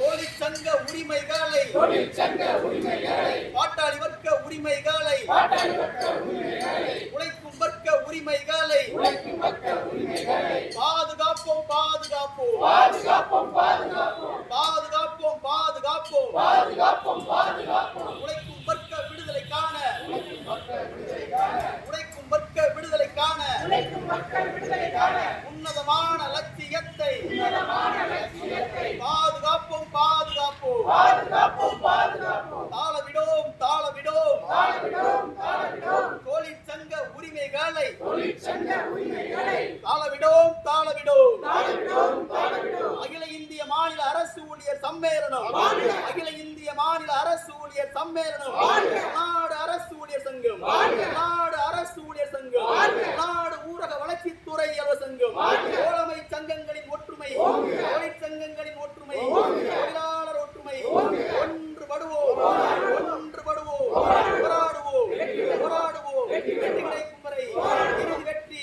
தொழிற்சங்க உரிமைகளை. பாட்டாளி வர்க்க உரிமைகளை. உழைக்கும் வர்க்க உரிமைகளை. பாதுகாப்போம் பாதுகாப்போம். பாதுகாப்போம் பாதுகாப்போம். உழைக்கும் வர்க்க விடுதலைக்கான உழைக்கும் வர்க்க விடுதலைக்கான உன்னதமான லட்சியத்தை பாதுகாப்போம் பாதுகாப்போம் தாளவிடோம் தாளவிடோம் தொழிற்சங்க உரிமைகளை. தாளவிடோம் தாளவிடோம் அகில இந்திய மாநில அரசு ஊழியர் சம்மேளனம். அகில இந்திய மாநில அரசு ஊழியர் சம்மேளனம். கிடைக்கும் வரை வெற்றி.